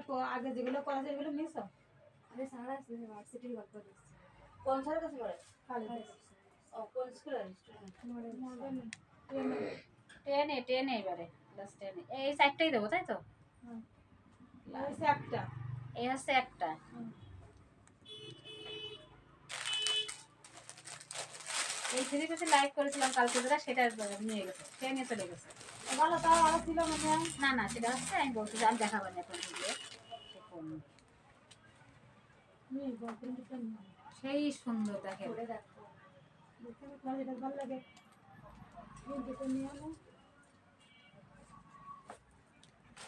প- আগে যেগুলো করা যায় সেগুলো মিস আরে সারা ভার্সিটির গল্প কোন স্যারের কাছে পড়ে কালে ও কোন স্কুলের স্টুডেন্ট মডেল টেনে টেনে এবারে ক্লাস টেনে এই চারটাই দেবো তাই তো? হয়েছে একটা। এই হচ্ছে একটা। এই পিসে লাইভ করেছিলাম কালকে সেটা নিয়ে গেছে নিয়ে চলে গেছে। ভালো তাও আরও ছিল মানে না না সেটা হচ্ছে আমি বলছি আমি দেখাবো না এখন ভিডিও। সেই সুন্দর দেখে। ভালো লাগে।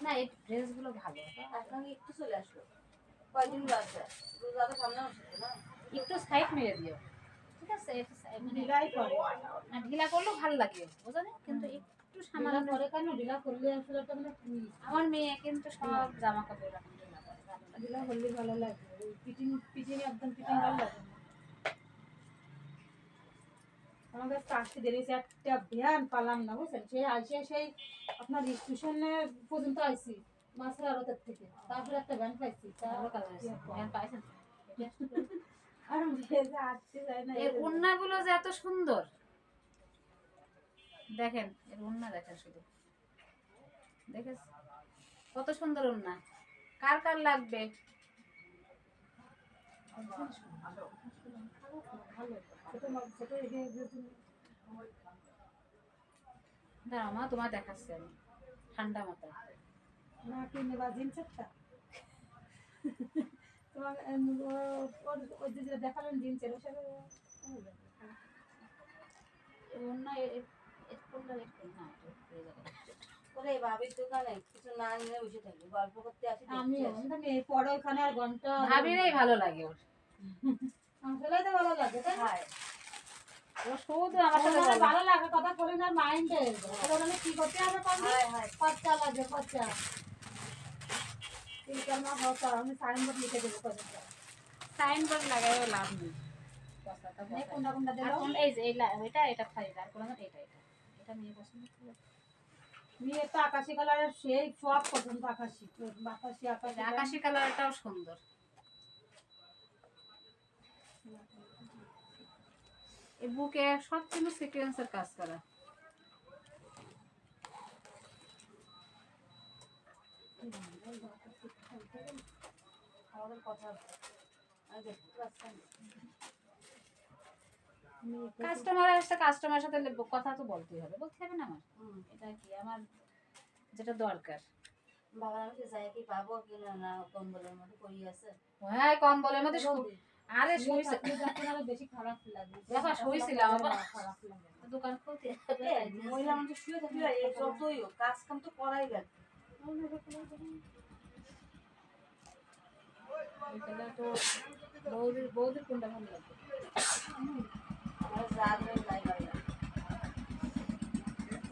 না এই ড্রেসগুলো ভালো। আপনাকে একটু চলে আসলো কয়দিন আছে রোজাটা সামনে আসছে না। একটু সাইড মেরে দিও। ঠিক আছে মানে ঢিলা করলেও ভালো লাগে বুঝো না? কিন্তু একটু ঢিলা সামান্য করে। কেন? ঢিলা করলে আসলে একটা মানে আমার মেয়ে কিন্তু সব জামা কাপড় এখন ঢিলা করলে ভালো লাগে। ফিটিং ফিটিং একদম ফিটিং ভালো লাগে। না। আমার কাছে আসতে দেরি হয়েছে। একটা ভ্যান পালাম না বুঝছেন? সে আসে সেই আপনার স্টেশনে পর্যন্ত আইছি মাছের আড়তের থেকে। তারপরে একটা ভ্যান পাইছি। ভ্যান পাইছেন। আর আসতে যায় না। এর ওড়নাগুলো যে এত সুন্দর। দেখেন এর ওড়না দেখেন শুধু। দেখেছ কত সুন্দর ওড়না। কার কার লাগবে? মা তোমার দেখাচ্ছি আমি। ঠান্ডা মাথায়। না কিনে বা তোমার ওর যে দেখালেন জিন্সের ওর সাথে কোনটা একটু না এটা ওরে ভাবির দোকানে কিছু না নিয়ে বসে থাকি গল্প করতে আসি আমি দেখতে আসি। আমি পরে ওখানে আর ঘণ্টা ভাবিরেই ভালো লাগে ওর। আসলেই তো ভালো লাগে তাই না? শুধু আমার সাথে ভালো লাগে কথা বলে না মাইন্ডে ওখানে কি করতে হবে কমবে খরচা লাগে খরচা। ঠিক আমার খরচা আমি সাইনবোর্ড লিখে দেবো খরচা। সাইনবোর্ড লাগাইও লাভ নেই। কোনটা কোনটা এই যে এই এটা খাই আর কোনো এটা এটা। পছন্দ করো। মেয়ে তো আকাশি কালারের সেই সব পছন্দ আকাশি আকাশি আকাশি আকাশি কালারটাও সুন্দর এই বুকে সব কিন্তু সিকোয়েন্সের কাজ করা আমাদের কথা আছে। আমি দেখতে পাচ্ছি না। কাস্টমার আসছে কাস্টমারের সাথে কথা তো বলতেই হবে। বলতে হবে না আমার। এটা কি? আমার যেটা দরকার। বাবার আমি যাই কি পাবো? কিনা না কম্বলের মধ্যে পড়ি আছে। হ্যাঁ কম মধ্যে আরে শুইছে থাকলে যখন আরও বেশি খারাপ লাগে। দেখো, শুইছিলাম আবার। খারাপ লাগে। দোকান খুলতে মহিলা মানুষ শুয়ে থাকলে যতই কাজ কাম তো করাই লাগে। তো বৌদির বৌদির কোনটা ভালো লাগবে আমার যা ধরে যাই পারি না আপনার উপর নির্ভর আমি যদি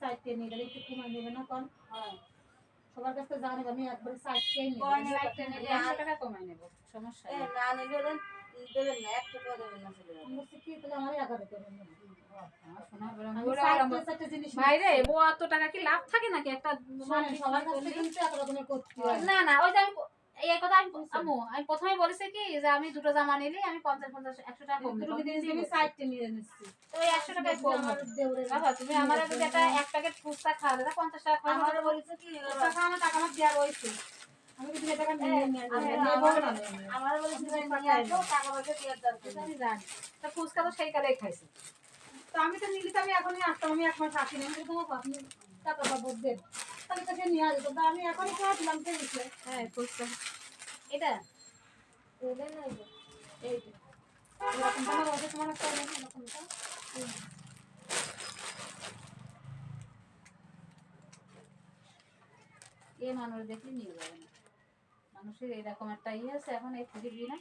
সাইডে নিয়ে গেলে একটু কমাই নেবে না কোন সবার কাছে জানি আমি একবারে টাকা কমাই নেব সমস্যা না নিলে দেবেন না এক টাকা দেবেন না চলে যাবে আমি বলছি কি তাহলে আমার হয়। না না ওই যে আমি এই কথা আমি আমি প্রথমে বলেছি কি যে আমি দুটো জামা নিলে আমি পঞ্চাশ পঞ্চাশ একশো টাকা কম দুটো দেবো জিনিস সাইডটা নিয়ে নিচ্ছি। তো ওই একশো টাকায় কম আমার হবে। দেউরের বাবা তুমি আমার যদি একটা এক প্যাকেট ফুচকা খাওয়ালে তা পঞ্চাশ টাকা আমার বলেছে কি টাকা আমার টাকা আমার দেওয়া রয়েছে। আমি যদি টাকা নিয়ে নিয়ে আমি- নেব আমার- না। নেব। আমার বলেছে নিয়ে আসব টাকা পয়সা দিয়ে দরকার আমি জানি। তা ফুচকা তো সেই কালেই খাইছি। তো আমি তো নিলে তো আমি এখনই আসতাম আমি এক মাস আসিনি। আমি তো তোমার আপনি টাকা পাবো দেন। তাহলে তো নিয়ে আসতো আমি এখনই খাওয়া দিলাম হ্যাঁ ফুচকা। এটা? বলে না এই যে, এই যে এরকম তোমার ওদের তোমার একটা এরকমটা এ মানুষ দেখলে নিয়ে যাবে না। মানুষের এরকম একটা ইয়ে আছে এখন এই খুঁজবি না।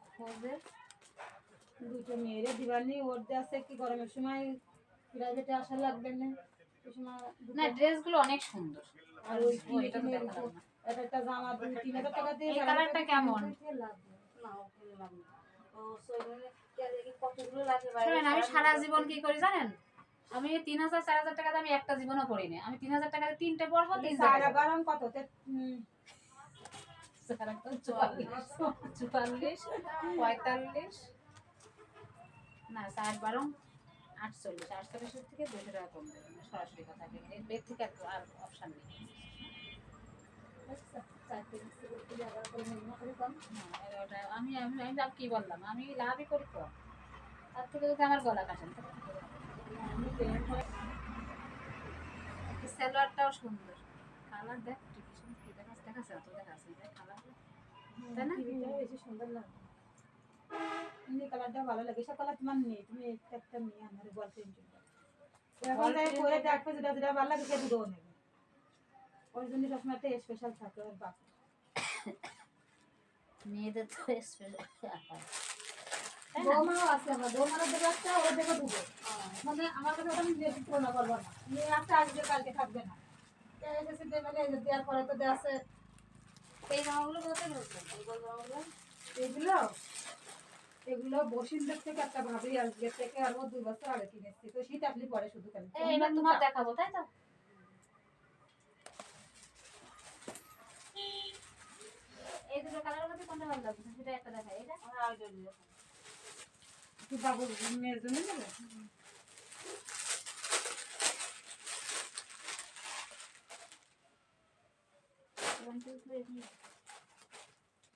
খোঁজে। দুটো মেয়েরে দিবানি ওর দিয়ে আছে কি গরমের সময় প্রাইভেটে আসা লাগবে না। না ড্রেসগুলো অনেক সুন্দর। আর ওই এটা তো। এক একটা জামা দুই তিন হাজার টাকা দিয়ে কালারটা কেমন? আমি সারা জীবন কি করি জানেন? আমি তিন হাজার চার হাজার টাকা আমি একটা জীবনও পড়িনি আমি তিন হাজার টাকা তিনটে পড়ব তিন বারণ কত? চুয়াল্লিশ। পঁয়তাল্লিশ। না ষাট বারো আটচল্লিশ। আটচল্লিশের থেকে দুশো টাকা কম দেবে না, সরাসরি কথা এর থেকে আর অপশান নেই চারটে কিস্তি করতে গিয়ে এগারো করে নিয়ে করে কম না, এগারোটা আমি আমি আমি লাভ কি বললাম আমি লাভই করি তো তার থেকে যদি আমার গলা কাটেন সালোয়ারটাও সুন্দর কালার দেখ টিভিশন দেখাচ্ছে দেখাচ্ছে তো দেখাচ্ছে দেখ কালার তাই না? বেশি সুন্দর লাগে এমনি কালারটা ভালো লাগে সব কালার তোমার নেই তুমি একটা নিয়ে আমার বল পেন্টিংটা এখন Wall তাই painting করে দেখবে যেটা যেটা ভালো লাগে সেটা দুটোও নেবে ওর জন্য সবসময় একটা স্পেশাল থাকে ওর বাপ মেয়েদের তো স্পেশাল বৌমাও আছে আমার বৌমারও দেবে একটা ওর দেবে দুটো। মানে আমার কাছে ওটা আমি বেশি তুলনা করব না। নিয়ে একটা আজকে কালকে থাকবে না। এসেছে দেবে না, এই যে দেওয়ার পরে তো দেওয়া আছে। এই জামাগুলো কোথায় বলছেন এই জামাগুলো এগুলো? এগুলো বসিন্দের থেকে একটা ভাবি আজকে থেকে আরও দুই বছর আগে কিনেছি। তো শীত আসলে পরে শুধু খালি এবার তোমার দেখাবো তাই তো এই দুটো কালারের মধ্যে কোনটা ভালো লাগছে সেটা একটা দেখাই এটা আমার আগে দিয়ে কি বাবু মেয়ের জন্য নেবে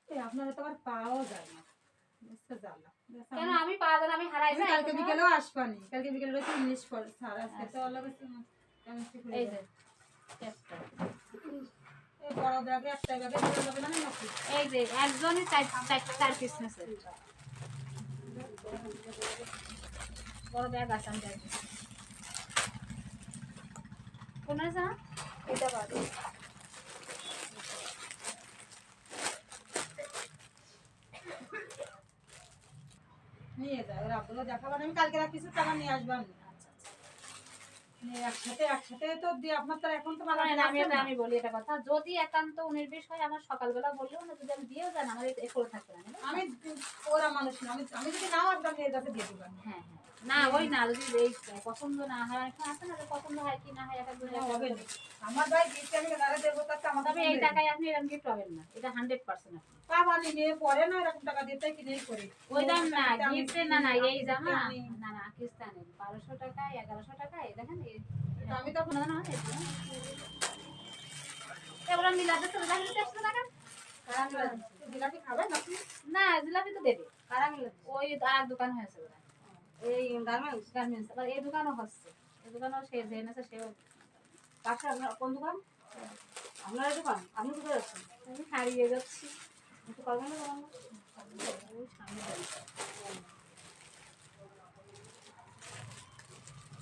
আপনারা তো আবার পাওয়াও যায় না কেন আমি- পাওয়া যাবে আমি হারাই যাই কালকে বিকেলেও আসবানি কালকে বিকেলে রয়েছে ইংলিশ পড় স্যার আজকে তো আচ্ছা। এই যে একটা। এই ব্যাগে যে, একজনই চার পিস নেছে। বড় ব্যাগ আছে, আমি যাই কোন আছে এটা বাদে নিয়ে যায় ওরা দেখাবেন আমি কালকে রাত কিছু টাকা নিয়ে আসব আমি। একসাথে একসাথে তো আপনার তো এখন তো আমি বলি এটা কথা যদি একান্ত উনিশ হয় আমার সকালবেলা বললেও না যদি আমি দিয়েও যান আমার এ করে থাকবে না। আমি ওরা মানুষ না আমি আমি যদি নাও আসতাম মেয়ের কাছে দিয়ে দিবেন হ্যাঁ হ্যাঁ। না ওই না যদি এই পছন্দ না হয় অনেক আছে না পছন্দ হয় কি না হয় এক একজনের এক এক হবে রকম। না। আমার ভাই দিচ্ছে আমি দেবো তার আমার তবে এই টাকায় আপনি এরকম গিফট পাবেন না এটা হান্ড্রেড পার্সেন্ট আপনি। পাবা নিয়ে পরে না এরকম টাকা দিতে কিনেই করি। ওই দাম না না না এই জামা না না পাকিস্তানের বারোশো টাকা এগারোশো টাকা দেখেন আমি তো না না এবার মিলাতে চলে টাকা কারা মিলা জিলাপি খাবেন না জিলাপি তো দেবে। কারা ওই আর দোকান হয়েছে এই গার্মেন্টস গার্মেন্টস আবার এই দোকানও হচ্ছে। এই দোকানও সে যে এনেছে সেও পাশে আপনার কোন দোকান? আপনার এই দোকান? আপনি কোথায় আছেন আমি হারিয়ে যাচ্ছি। একটু করবেন না দোকান ওই সামনে দাঁড়িয়ে। কিনে দিন তো এই যদি উনার কোনো টেনশন থাকছে না আপনার।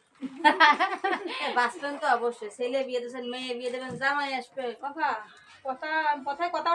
বাঁচবেন তো অবশ্যই। ছেলে বিয়ে দেবেন মেয়ে বিয়ে দেবেন, জামাই আসবে। কথা কথা, কথায় কথা